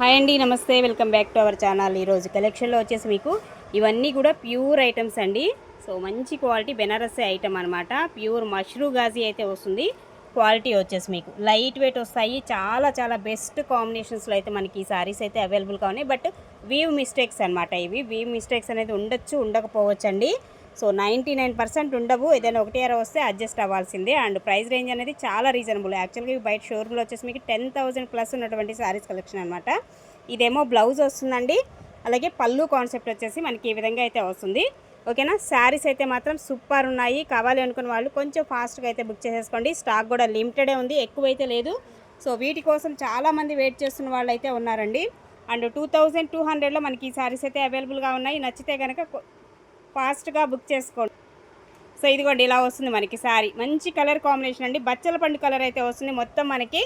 Hi అండి నమస్తే. Welcome back to our channel. ఈరోజు కలెక్షన్లో వచ్చేసి మీకు ఇవన్నీ కూడా ప్యూర్ ఐటమ్స్ అండి. సో మంచి క్వాలిటీ బెనారసీ ఐటమ్ అనమాట ప్యూర్ మష్రూ గాజీ అయితే వస్తుంది. క్వాలిటీ వచ్చేసి మీకు లైట్ వెయిట్ వస్తాయి. చాలా చాలా బెస్ట్ కాంబినేషన్స్లో అయితే మనకి ఈ సారీస్ అయితే అవైలబుల్గా ఉన్నాయి. బట్ వీవ్ మిస్టేక్స్ అనమాట ఇవి. వీవ్ మిస్టేక్స్ అనేది ఉండొచ్చు ఉండకపోవచ్చు అండి. సో నైంటీ నైన్ పర్సెంట్ ఉండవు. ఏదైనా ఒకటి అర వస్తే అడ్జస్ట్ అవ్వాల్సిందే. అండ్ ప్రైస్ రేంజ్ అనేది చాలా రీజనబుల్. యాక్చువల్గా ఇవి బయట షోరూమ్లో వచ్చేసి మీకు టెన్ థౌసండ్ ప్లస్ ఉన్నటువంటి శారీస్ కలెక్షన్ అనమాట ఇదేమో బ్లౌజ్ వస్తుందండి. అలాగే పళ్ళు కాన్సెప్ట్ వచ్చేసి మనకి ఈ విధంగా అయితే వస్తుంది. ఓకేనా? శారీస్ అయితే మాత్రం సూపర్ ఉన్నాయి. కావాలి అనుకున్న వాళ్ళు కొంచెం ఫాస్ట్గా అయితే బుక్ చేసేసుకోండి. స్టాక్ కూడా లిమిటెడే ఉంది. ఎక్కువైతే లేదు. సో వీటి కోసం చాలామంది వెయిట్ చేస్తున్న వాళ్ళు అయితే ఉన్నారండి. అండ్ టూ థౌజండ్ టూ హండ్రెడ్లో మనకి ఈ శారీస్ అయితే అవైలబుల్గా ఉన్నాయి. నచ్చితే కనుక ఫాస్ట్గా బుక్ చేసుకోండి సో ఇదిగోండి ఇలా వస్తుంది మనకి శారీ. మంచి కలర్ కాంబినేషన్ అండి. బచ్చల పండు కలర్ అయితే వస్తుంది. మొత్తం మనకి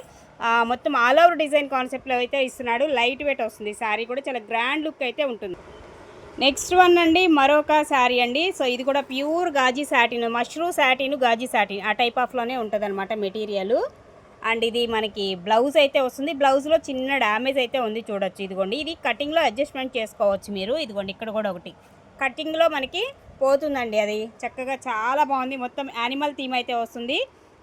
మొత్తం ఆల్ ఓవర్ డిజైన్ కాన్సెప్ట్లో అయితే ఇస్తున్నాడు. లైట్ వెయిట్ వస్తుంది. శారీ కూడా చాలా గ్రాండ్ లుక్ అయితే ఉంటుంది. నెక్స్ట్ వన్ అండి మరొక శారీ అండి. సో ఇది కూడా ప్యూర్ గాజీ శాటిన్ మష్రూ శాటిన్ గాజీ శాటిన్ ఆ టైప్ ఆఫ్లోనే ఉంటుంది అనమాట మెటీరియల్. అండ్ ఇది మనకి బ్లౌజ్ అయితే వస్తుంది. బ్లౌజ్లో చిన్న డ్యామేజ్ అయితే ఉంది చూడొచ్చు. ఇదిగోండి ఇది కటింగ్లో అడ్జస్ట్మెంట్ చేసుకోవచ్చు మీరు. ఇదిగోండి ఇక్కడ కూడా ఒకటి. కటింగ్లో మనకి పోతుందండి అది. చక్కగా చాలా బాగుంది. మొత్తం యానిమల్ థీమ్ అయితే వస్తుంది.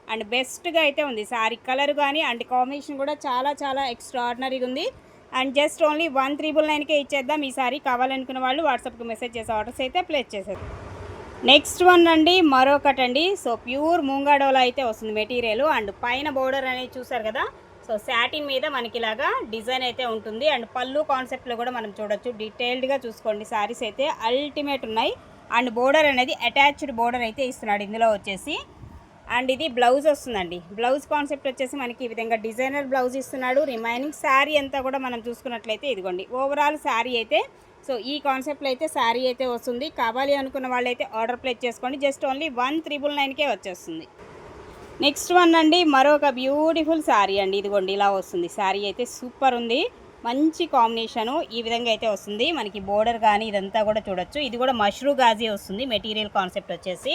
అండ్ బెస్ట్గా అయితే ఉంది. సారీ కలర్ కానీ అండ్ కాంబినేషన్ కూడా చాలా చాలా ఎక్స్ట్రాడినరీగా ఉంది. And just only one triple నైన్కే ఇచ్చేద్దాం. ఈ సారీ కావాలనుకున్న వాళ్ళు వాట్సాప్కి మెసేజ్ చేసే ఆర్డర్స్ అయితే ప్లేస్ చేసేది నెక్స్ట్ వన్ అండి మరొకటండి. సో ప్యూర్ ముంగాడోలా అయితే వస్తుంది మెటీరియల్. అండ్ పైన బోర్డర్ అనేది చూసారు కదా? సో శాటిన్ మీద మనకి ఇలాగా డిజైన్ అయితే ఉంటుంది. అండ్ పళ్ళు కాన్సెప్ట్లో కూడా మనం చూడొచ్చు. డీటెయిల్డ్గా చూసుకోండి. శారీస్ అయితే అల్టిమేట్ ఉన్నాయి. అండ్ బోర్డర్ అనేది అటాచ్డ్ బోర్డర్ అయితే ఇస్తున్నాడు ఇందులో వచ్చేసి. అండ్ ఇది బ్లౌజ్ వస్తుందండి. బ్లౌజ్ కాన్సెప్ట్ వచ్చేసి మనకి ఈ విధంగా డిజైనర్ బ్లౌజ్ ఇస్తున్నాడు. రిమైనింగ్ శారీ అంతా కూడా మనం చూసుకున్నట్లయితే ఇదిగోండి. ఓవరాల్ శారీ అయితే సో ఈ కాన్సెప్ట్లో అయితే శారీ అయితే వస్తుంది. కావాలి అనుకున్న వాళ్ళైతే ఆర్డర్ ప్లేస్ చేసుకోండి. జస్ట్ ఓన్లీ వన్ త్రిబుల్ నైన్కే వచ్చేస్తుంది. నెక్స్ట్ వన్ అండి మరొక బ్యూటిఫుల్ శారీ అండి. ఇదిగోండి ఇలా వస్తుంది. శారీ అయితే సూపర్ ఉంది. మంచి కాంబినేషను ఈ విధంగా అయితే వస్తుంది. మనకి బోర్డర్ కానీ ఇదంతా కూడా చూడొచ్చు. ఇది కూడా మష్రూ గాజీ వస్తుంది. మెటీరియల్ కాన్సెప్ట్ వచ్చేసి.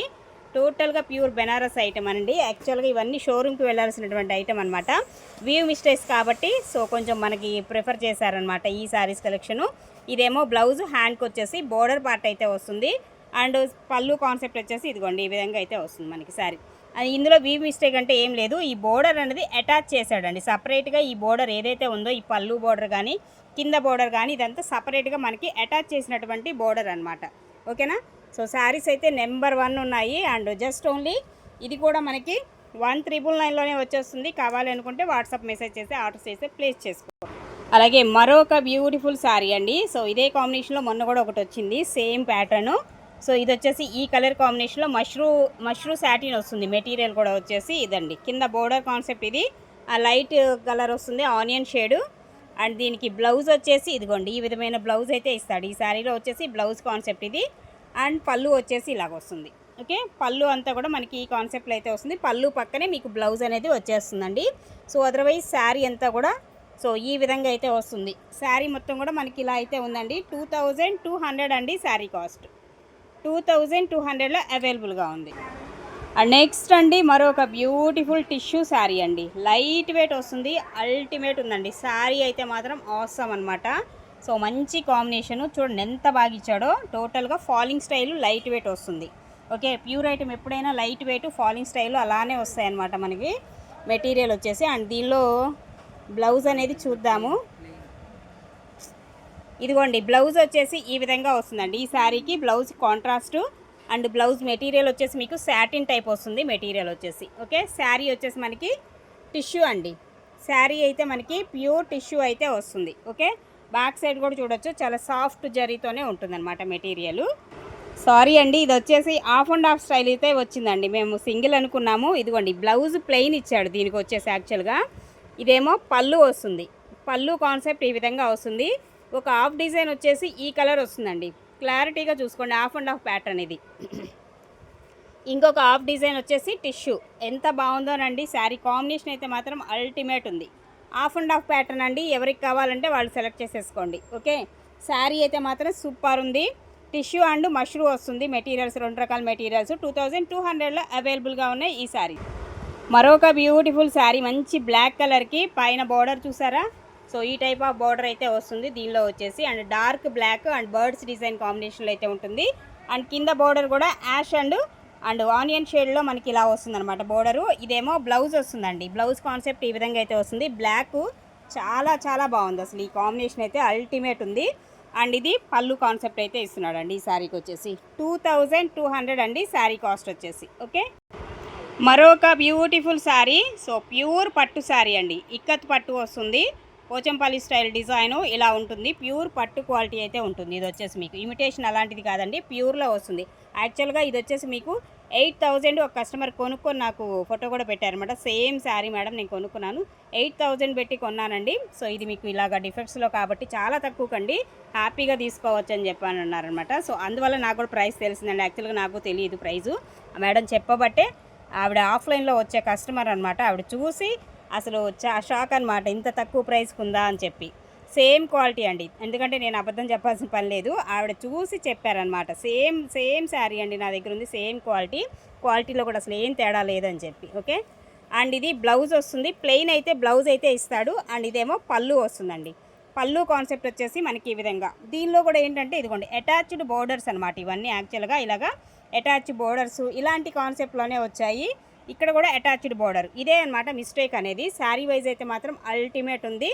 టోటల్గా ప్యూర్ బెనారస్ ఐటమ్ అండి. యాక్చువల్గా ఇవన్నీ షోరూమ్కి వెళ్ళాల్సినటువంటి ఐటమ్ అనమాట వ్యూ మిస్టేక్స్ కాబట్టి సో కొంచెం మనకి ప్రిఫర్ చేశారనమాట ఈ శారీస్ కలెక్షను ఇదేమో బ్లౌజ్ హ్యాండ్కి వచ్చేసి బోర్డర్ పార్ట్ అయితే వస్తుంది. అండ్ పళ్ళు కాన్సెప్ట్ వచ్చేసి ఇదిగోండి ఈ విధంగా అయితే వస్తుంది మనకి శారీ ఇందులో వీ మిస్టేక్ అంటే ఏం లేదు. ఈ బోర్డర్ అనేది అటాచ్ చేశాడండి. సపరేట్గా ఈ బోర్డర్ ఏదైతే ఉందో ఈ పళ్ళు బోర్డర్ కానీ కింద బోర్డర్ కానీ ఇదంతా సపరేట్గా మనకి అటాచ్ చేసినటువంటి బోర్డర్ అనమాట ఓకేనా? సో శారీస్ అయితే నెంబర్ వన్ ఉన్నాయి. అండ్ జస్ట్ ఓన్లీ ఇది కూడా మనకి వన్ త్రిబుల్ నైన్లోనే వచ్చేస్తుంది. కావాలి అనుకుంటే వాట్సాప్ మెసేజ్ చేసి ఆర్డర్ చేస్తే ప్లేస్ చేసుకో. అలాగే మరొక బ్యూటిఫుల్ శారీ అండి. సో ఇదే కాంబినేషన్లో మొన్న కూడా ఒకటి వచ్చింది. సేమ్ ప్యాటర్ను సో ఇది వచ్చేసి ఈ కలర్ కాంబినేషన్లో మష్రూ మష్రూ శాటిన్ వస్తుంది. మెటీరియల్ కూడా వచ్చేసి ఇదండి. కింద బోర్డర్ కాన్సెప్ట్ ఇది. ఆ లైట్ కలర్ వస్తుంది ఆనియన్ షేడు అండ్ దీనికి బ్లౌజ్ వచ్చేసి ఇదిగోండి ఈ విధమైన బ్లౌజ్ అయితే ఇస్తాడు. ఈ శారీలో వచ్చేసి బ్లౌజ్ కాన్సెప్ట్ ఇది. అండ్ పళ్ళు వచ్చేసి ఇలాగ వస్తుంది. ఓకే పళ్ళు అంతా కూడా మనకి ఈ కాన్సెప్ట్లో అయితే వస్తుంది. పళ్ళు పక్కనే మీకు బ్లౌజ్ అనేది వచ్చేస్తుందండి. సో అదర్వైజ్ శారీ అంతా కూడా సో ఈ విధంగా అయితే వస్తుంది. శారీ మొత్తం కూడా మనకి ఇలా అయితే ఉందండి. టూ థౌజండ్ టూ హండ్రెడ్ అండి sari cost two thousand two హండ్రెడ్లో అవైలబుల్గా ఉంది. అండ్ నెక్స్ట్ అండి మరొక బ్యూటిఫుల్ టిష్యూ శారీ అండి. లైట్ వెయిట్ వస్తుంది అల్టిమేట్ ఉందండి. శారీ అయితే మాత్రం అవసరం అనమాట సో మంచి కాంబినేషను. చూడండి ఎంత బాగా ఇచ్చాడో. టోటల్గా ఫాలింగ్ స్టైల్ లైట్ వెయిట్ వస్తుంది. ఓకే ప్యూర్ ఐటమ్ ఎప్పుడైనా లైట్ వెయిట్ ఫాలింగ్ స్టైల్ అలానే వస్తాయన్నమాట మనకి. మెటీరియల్ వచ్చేసి. అండ్ దీనిలో బ్లౌజ్ అనేది చూద్దాము. ఇదిగోండి బ్లౌజ్ వచ్చేసి ఈ విధంగా వస్తుందండి. ఈ శారీకి blouse contrast and blouse material వచ్చేసి మీకు శాటిన్ టైప్ వస్తుంది మెటీరియల్ వచ్చేసి. ఓకే శారీ వచ్చేసి మనకి టిష్యూ అండి. శారీ అయితే మనకి ప్యూర్ టిష్యూ అయితే వస్తుంది. ఓకే బ్యాక్ సైడ్ కూడా చూడొచ్చు. చాలా సాఫ్ట్ జరీతోనే ఉంటుందన్నమాట మెటీరియల్ సారీ అండి ఇది వచ్చేసి హాఫ్ అండ్ హాఫ్ స్టైల్ అయితే వచ్చిందండి. మేము సింగిల్ అనుకున్నాము. ఇదిగోండి బ్లౌజ్ ప్లెయిన్ ఇచ్చాడు దీనికి వచ్చేసి యాక్చువల్గా ఇదేమో పళ్ళు వస్తుంది. పళ్ళు కాన్సెప్ట్ ఈ విధంగా వస్తుంది. ఒక హాఫ్ డిజైన్ వచ్చేసి ఈ కలర్ వస్తుందండి. క్లారిటీగా చూసుకోండి హాఫ్ అండ్ హాఫ్ ప్యాటర్న్ ఇది. ఇంకొక హాఫ్ డిజైన్ వచ్చేసి టిష్యూ. ఎంత బాగుందోనండి శారీ కాంబినేషన్ అయితే మాత్రం అల్టిమేట్ ఉంది. హాఫ్ అండ్ హాఫ్ ప్యాటర్న్ అండి ఎవరికి కావాలంటే వాళ్ళు సెలెక్ట్ చేసేసుకోండి. ఓకే? శారీ అయితే మాత్రం సూపర్ ఉంది. టిష్యూ అండ్ మష్రూ వస్తుంది మెటీరియల్స్ రెండు రకాల మెటీరియల్స్. టూ థౌజండ్ టూ హండ్రెడ్లో అవైలబుల్గా ఉన్నాయి ఈ శారీ. మరొక బ్యూటిఫుల్ శారీ మంచి బ్లాక్ కలర్కి. పైన బార్డర్ చూసారా? సో ఈ టైప్ ఆఫ్ బార్డర్ అయితే వస్తుంది. దీనిలో వచ్చేసి and dark black and birds design కాంబినేషన్లో అయితే ఉంటుంది. అండ్ కింద బార్డర్ కూడా యాష్ అండ్ అండ్ ఆనియన్ షేడ్లో మనకి ఇలా వస్తుంది అనమాట బోర్డరు ఇదేమో బ్లౌజ్ వస్తుందండి. బ్లౌజ్ కాన్సెప్ట్ ఈ విధంగా అయితే వస్తుంది. బ్లాక్ చాలా చాలా బాగుంది అసలు ఈ కాంబినేషన్ అయితే అల్టిమేట్ ఉంది. అండ్ ఇది పళ్ళు కాన్సెప్ట్ అయితే ఇస్తున్నాడు అండి ఈ శారీకి వచ్చేసి. టూ థౌజండ్ టూ హండ్రెడ్ అండి శారీ కాస్ట్ వచ్చేసి. ఓకే మరొక బ్యూటిఫుల్ శారీ సో ప్యూర్ పట్టు శారీ అండి. ఇక్కత్ పట్టు వస్తుంది. పోచంపల్లి స్టైల్ డిజైన్ ఇలా ఉంటుంది. ప్యూర్ పట్టు క్వాలిటీ అయితే ఉంటుంది. ఇది వచ్చేసి మీకు ఇమిటేషన్ అలాంటిది కాదండి. ప్యూర్లో వస్తుంది. యాక్చువల్గా ఇది వచ్చేసి మీకు ఎయిట్ థౌజండ్ ఒక కస్టమర్ కొనుక్కొని నాకు ఫోటో కూడా పెట్టారనమాట సేమ్ శారీ మేడం నేను కొనుక్కున్నాను. ఎయిట్ థౌజండ్ పెట్టి కొన్నానండి. సో ఇది మీకు ఇలాగ డిఫెక్ట్స్లో కాబట్టి చాలా తక్కువ కండి. హ్యాపీగా తీసుకోవచ్చు అని చెప్పాను అన్నారనమాట సో అందువల్ల నాకు కూడా ప్రైస్ తెలిసిందండి. యాక్చువల్గా నాకు తెలియదు ప్రైజు. మేడం చెప్పబట్టే ఆవిడ ఆఫ్లైన్లో వచ్చే కస్టమర్ అనమాట ఆవిడ చూసి అసలు చా షాక్ అనమాట ఇంత తక్కువ ప్రైస్కి ఉందా అని చెప్పి. సేమ్ క్వాలిటీ అండి. ఎందుకంటే నేను అబద్ధం చెప్పాల్సిన పని లేదు. ఆవిడ చూసి చెప్పారనమాట సేమ్ సేమ్ శారీ అండి నా దగ్గర ఉంది. Same quality. క్వాలిటీలో కూడా అసలు ఏం తేడా లేదని చెప్పి. ఓకే? అండ్ ఇది బ్లౌజ్ వస్తుంది. ప్లెయిన్ అయితే బ్లౌజ్ అయితే ఇస్తాడు. అండ్ ఇదేమో పళ్ళు వస్తుందండి. పళ్ళు కాన్సెప్ట్ వచ్చేసి మనకి ఈ విధంగా. దీనిలో కూడా ఏంటంటే ఇదిగోండి అటాచ్డ్ బోర్డర్స్ అనమాట ఇవన్నీ యాక్చువల్గా ఇలాగా అటాచ్ బోర్డర్స్ ఇలాంటి కాన్సెప్ట్లోనే వచ్చాయి. ఇక్కడ కూడా అటాచ్డ్ బార్డర్. ఇదే అనమాట మిస్టేక్ అనేది. శారీ వైజ్ అయితే మాత్రం అల్టిమేట్ ఉంది.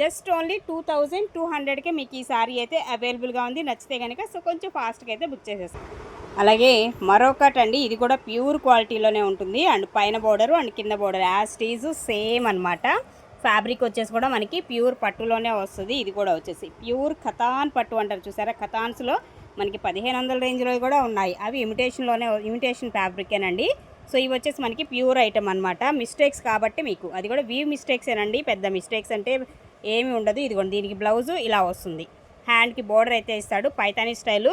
Just only two thousand two హండ్రెడ్కే మీకు ఈ శారీ అయితే అవైలబుల్గా ఉంది. నచ్చితే కనుక సో కొంచెం ఫాస్ట్గా అయితే బుక్ చేసేస్తాం. అలాగే మరొకటి అండి. ఇది కూడా ప్యూర్ క్వాలిటీలోనే ఉంటుంది. అండ్ పైన బోర్డరు అండ్ కింద బోర్డర్ యాస్టీజ్ సేమ్ అనమాట ఫ్యాబ్రిక్ వచ్చేసి కూడా మనకి ప్యూర్ పట్టులోనే వస్తుంది. ఇది కూడా వచ్చేసి ప్యూర్ ఖతాన్ పట్టు అంటారు చూసారా? కథాన్స్లో మనకి పదిహేను వందల రేంజ్లో కూడా ఉన్నాయి. అవి ఇమిటేషన్లోనే ఇమిటేషన్ ఫ్యాబ్రికేనండి సో ఇవి వచ్చేసి మనకి ప్యూర్ ఐటమ్ అనమాట మిస్టేక్స్ కాబట్టి మీకు అది కూడా వ్యూ మిస్టేక్సేనండి పెద్ద మిస్టేక్స్ అంటే ఏమి ఉండదు. ఇదిగోండి దీనికి బ్లౌజు ఇలా వస్తుంది. హ్యాండ్కి బోర్డర్ అయితే ఇస్తాడు పైతానీ స్టైలు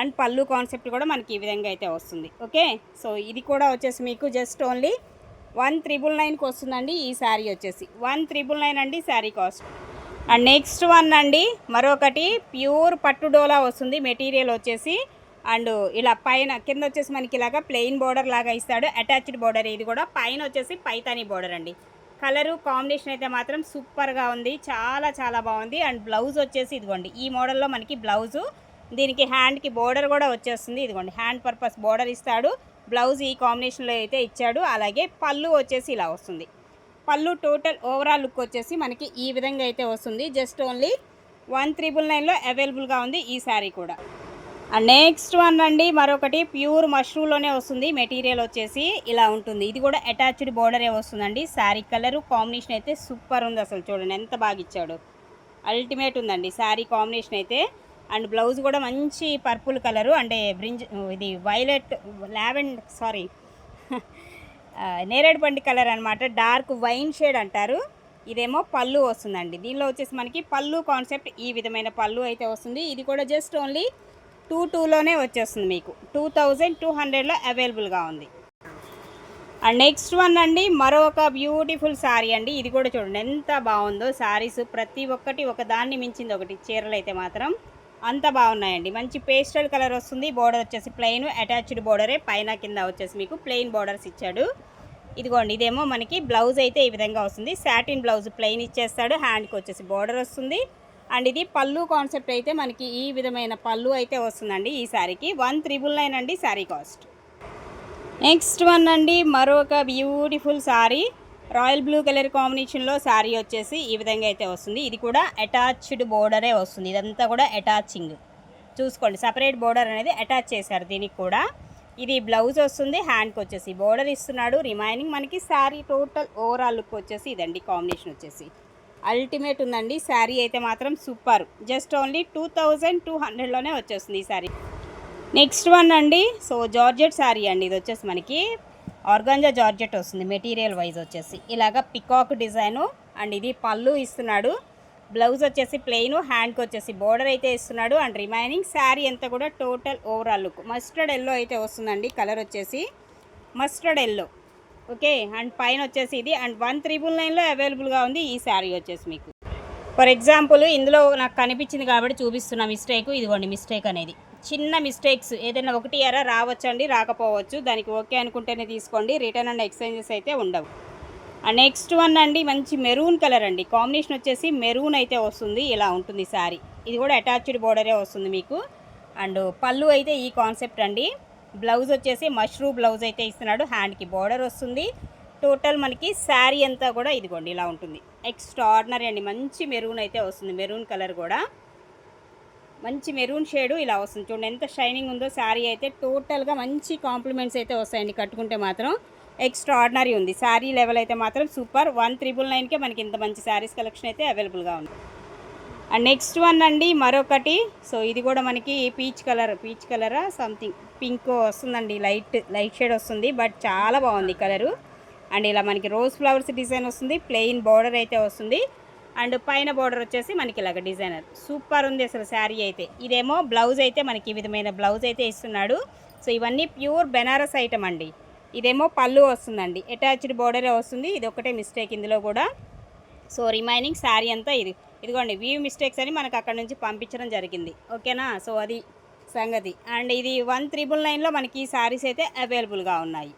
అండ్ పళ్ళు కాన్సెప్ట్ కూడా మనకి ఈ విధంగా అయితే వస్తుంది. ఓకే సో ఇది కూడా వచ్చేసి మీకు జస్ట్ ఓన్లీ వన్ త్రిబుల్ నైన్కి వస్తుందండి ఈ శారీ వచ్చేసి. వన్ త్రిబుల్ నైన్ అండి sari cost and next one అండి మరొకటి ప్యూర్ పట్టు డోలా వస్తుంది. మెటీరియల్ వచ్చేసి అండ్ ఇలా పైన కింద వచ్చేసి మనకి ఇలాగా ప్లెయిన్ బోర్డర్ లాగా ఇస్తాడు. అటాచ్డ్ బోర్డర్ ఇది కూడా. పైన వచ్చేసి పైతానీ బోర్డర్ అండి. కలరు కాంబినేషన్ అయితే మాత్రం సూపర్గా ఉంది. చాలా చాలా బాగుంది. అండ్ బ్లౌజ్ వచ్చేసి ఇదిగోండి. ఈ మోడల్లో మనకి బ్లౌజు దీనికి హ్యాండ్కి బోర్డర్ కూడా వచ్చేస్తుంది. ఇదిగోండి. హ్యాండ్ పర్పస్ బోర్డర్ ఇస్తాడు. బ్లౌజ్ ఈ కాంబినేషన్లో అయితే ఇచ్చాడు. అలాగే పళ్ళు వచ్చేసి ఇలా వస్తుంది. పళ్ళు టోటల్ ఓవరాల్ లుక్ వచ్చేసి మనకి ఈ విధంగా అయితే వస్తుంది. జస్ట్ ఓన్లీ వన్ త్రిబుల్ నైన్లో అవైలబుల్గా ఉంది ఈ శారీ కూడా. నెక్స్ట్ వన్ అండి మరొకటి ప్యూర్ మష్రూమ్లోనే వస్తుంది. మెటీరియల్ వచ్చేసి ఇలా ఉంటుంది. ఇది కూడా అటాచ్డ్ బోర్డరే వస్తుందండి. శారీ కలరు కాంబినేషన్ అయితే సూపర్ ఉంది అసలు చూడండి. ఎంత బాగా ఇచ్చాడు. అల్టిమేట్ ఉందండి. శారీ కాంబినేషన్ అయితే. అండ్ బ్లౌజ్ కూడా మంచి పర్పుల్ కలరు. అంటే బ్రింజ్ ఇది వైలెట్ లావెండ్ సారీ నేరేడు పండు కలర్ అనమాట డార్క్ వైన్ షేడ్ అంటారు. ఇదేమో పళ్ళు వస్తుందండి. దీనిలో వచ్చేసి మనకి పళ్ళు కాన్సెప్ట్ ఈ విధమైన పళ్ళు అయితే వస్తుంది. ఇది కూడా జస్ట్ ఓన్లీ టూ టూలోనే వచ్చేస్తుంది మీకు. టూ థౌజండ్ టూ హండ్రెడ్లో అవైలబుల్గా ఉంది. అండ్ నెక్స్ట్ వన్ అండి మరొక బ్యూటిఫుల్ శారీ అండి. ఇది కూడా చూడండి ఎంత బాగుందో శారీస్ ప్రతి ఒక్కటి ఒక దాన్ని మించింది ఒకటి చీరలు అయితే మాత్రం అంత బాగున్నాయండి. మంచి పేస్టల్ కలర్ వస్తుంది బోర్డర్ వచ్చేసి ప్లెయిన్ అటాచ్డ్ బోర్డరే పైన కింద వచ్చేసి మీకు ప్లెయిన్ బోర్డర్స్ ఇచ్చాడు. ఇదిగోండి ఇదేమో మనకి బ్లౌజ్ అయితే ఈ విధంగా వస్తుంది. సాటిన్ బ్లౌజ్ ప్లెయిన్ ఇచ్చేస్తాడు హ్యాండ్కి వచ్చేసి బోర్డర్ వస్తుంది. అండ్ ఇది పళ్ళు కాన్సెప్ట్ అయితే మనకి ఈ విధమైన పళ్ళు అయితే వస్తుందండి ఈ శారీకి. వన్ త్రిబుల్ నైన్ అండి శారీ కాస్ట్. నెక్స్ట్ వన్ అండి మరొక beautiful sari. Royal blue colour కాంబినేషన్లో శారీ వచ్చేసి ఈ విధంగా అయితే వస్తుంది. ఇది కూడా అటాచ్డ్ బోర్డరే వస్తుంది. ఇదంతా కూడా అటాచింగ్ చూసుకోండి సపరేట్ బోర్డర్ అనేది అటాచ్ చేశారు దీనికి కూడా. ఇది బ్లౌజ్ వస్తుంది హ్యాండ్కి వచ్చేసి. బోర్డర్ ఇస్తున్నాడు. రిమైనింగ్ మనకి శారీ టోటల్ ఓవరాల్ లుక్ వచ్చేసి ఇదండి కాంబినేషన్ వచ్చేసి. అల్టిమేట్ ఉందండి. శారీ అయితే మాత్రం super. Just only two thousand two హండ్రెడ్లోనే వచ్చేస్తుంది ఈ శారీ. నెక్స్ట్ వన్ అండి. సో జార్జెట్ శారీ అండి. ఇది వచ్చేసి మనకి ఆర్గాంజా జార్జెట్ వస్తుంది. మెటీరియల్ వైజ్ వచ్చేసి. ఇలాగ పికాక్ డిజైను అండ్ ఇది పళ్ళు ఇస్తున్నాడు. బ్లౌజ్ వచ్చేసి ప్లెయిన్ హ్యాండ్కి వచ్చేసి బోర్డర్ అయితే ఇస్తున్నాడు. అండ్ రిమైనింగ్ శారీ అంతా కూడా total overall look. Mustard yellow అయితే వస్తుందండి. కలర్ వచ్చేసి మస్టర్డ్ ఎల్లో. ఓకే అండ్ పైన వచ్చేసి ఇది. అండ్ వన్ త్రిబుల్ నైన్లో అవైలబుల్గా ఉంది ఈ శారీ వచ్చేసి మీకు. ఫర్ ఎగ్జాంపుల్ ఇందులో నాకు కనిపించింది కాబట్టి చూపిస్తున్న మిస్టేక్ ఇదిగోండి మిస్టేక్ అనేది. చిన్న మిస్టేక్స్ ఏదైనా ఒకటి ఎర రావచ్చండి రాకపోవచ్చు. దానికి ఓకే అనుకుంటేనే తీసుకోండి. రిటర్న్ అండ్ ఎక్స్చేంజెస్ అయితే ఉండవు. అండ్ నెక్స్ట్ వన్ అండి మంచి మెరూన్ కలర్ అండి. కాంబినేషన్ వచ్చేసి మెరూన్ అయితే వస్తుంది ఇలా ఉంటుంది శారీ. ఇది కూడా అటాచ్డ్ బోర్డరే వస్తుంది మీకు. అండ్ పళ్ళు అయితే ఈ కాన్సెప్ట్ అండి. బ్లౌజ్ వచ్చేసి మష్రూ బ్లౌజ్ అయితే ఇస్తున్నాడు. హ్యాండ్కి బోర్డర్ వస్తుంది. టోటల్ మనకి శారీ అంతా కూడా ఇదిగోండి ఇలా ఉంటుంది. ఎక్స్ట్రాడినరీ అండి. మంచి మెరూన్ అయితే వస్తుంది. మెరూన్ కలర్ కూడా. మంచి మెరూన్ షేడు ఇలా వస్తుంది. చూడండి ఎంత షైనింగ్ ఉందో శారీ అయితే. టోటల్గా మంచి కాంప్లిమెంట్స్ అయితే వస్తాయండి కట్టుకుంటే మాత్రం. ఎక్స్ట్రా ఆర్డినరీ ఉంది. శారీ లెవెల్ అయితే మాత్రం సూపర్. వన్ త్రిబుల్ నైన్కే మనకి ఇంత మంచి శారీస్ కలెక్షన్ అయితే అవైలబుల్గా ఉంది అండ్ నెక్స్ట్ వన్ అండి మరొకటి. సో ఇది కూడా మనకి పీచ్ కలర్ పీచ్ కలరా సంథింగ్ పింక్ వస్తుందండి లైట్ లైట్ షేడ్ వస్తుంది బట్ చాలా బాగుంది కలరు అండ్ ఇలా మనకి రోజ్ ఫ్లవర్స్ డిజైన్ వస్తుంది ప్లెయిన్ బార్డర్ అయితే వస్తుంది. అండ్ పైన బార్డర్ వచ్చేసి మనకి ఇలాగ డిజైనర్ సూపర్ ఉంది అసలు శారీ అయితే. ఇదేమో బ్లౌజ్ అయితే మనకి ఈ విధమైన బ్లౌజ్ అయితే ఇస్తున్నాడు. సో ఇవన్నీ ప్యూర్ బెనారస్ ఐటమ్ అండి. ఇదేమో పళ్ళు వస్తుందండి. అటాచ్డ్ బార్డరే వస్తుంది. ఇది ఒకటే మిస్టేక్ ఇందులో కూడా. సో రిమైనింగ్ శారీ అంతా ఇది. ఇదిగోండి వ్యూ మిస్టేక్స్ అని మనకు అక్కడ నుంచి పంపించడం జరిగింది. ఓకేనా? సో అది సంగతి. అండ్ ఇది వన్ త్రిబుల్ నైన్లో మనకి ఈ శారీస్ అయితే అవైలబుల్గా ఉన్నాయి.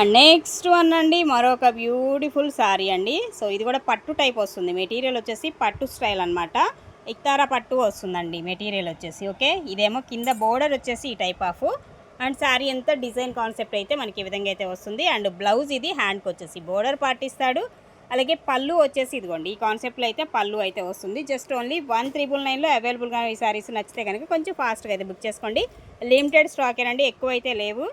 అండ్ నెక్స్ట్ వన్ అండి మరొక బ్యూటిఫుల్ శారీ అండి. సో ఇది కూడా పట్టు టైప్ వస్తుంది. మెటీరియల్ వచ్చేసి పట్టు స్టైల్ అనమాట ఇక్తారా పట్టు వస్తుందండి మెటీరియల్ వచ్చేసి ఓకే? ఇదేమో కింద బోర్డర్ వచ్చేసి ఈ టైప్ ఆఫ్ అండ్ శారీ అంతా డిజైన్ కాన్సెప్ట్ అయితే మనకి ఈ విధంగా అయితే వస్తుంది. అండ్ బ్లౌజ్ ఇది హ్యాండ్కి వచ్చేసి బోర్డర్ పాటిస్తాడు అలాగే పళ్ళు వచ్చేసి ఇదిగోండి ఈ కాన్సెప్ట్లో అయితే పళ్ళు అయితే వస్తుంది. జస్ట్ ఓన్లీ వన్ త్రిబుల్ నైన్లో అవైలబుల్గా ఈ శారీస్ నచ్చితే కనుక కొంచెం ఫాస్ట్గా అయితే బుక్ చేసుకోండి. లిమిటెడ్ స్టాక్ ఏనండి ఎక్కువ అయితే లేవు.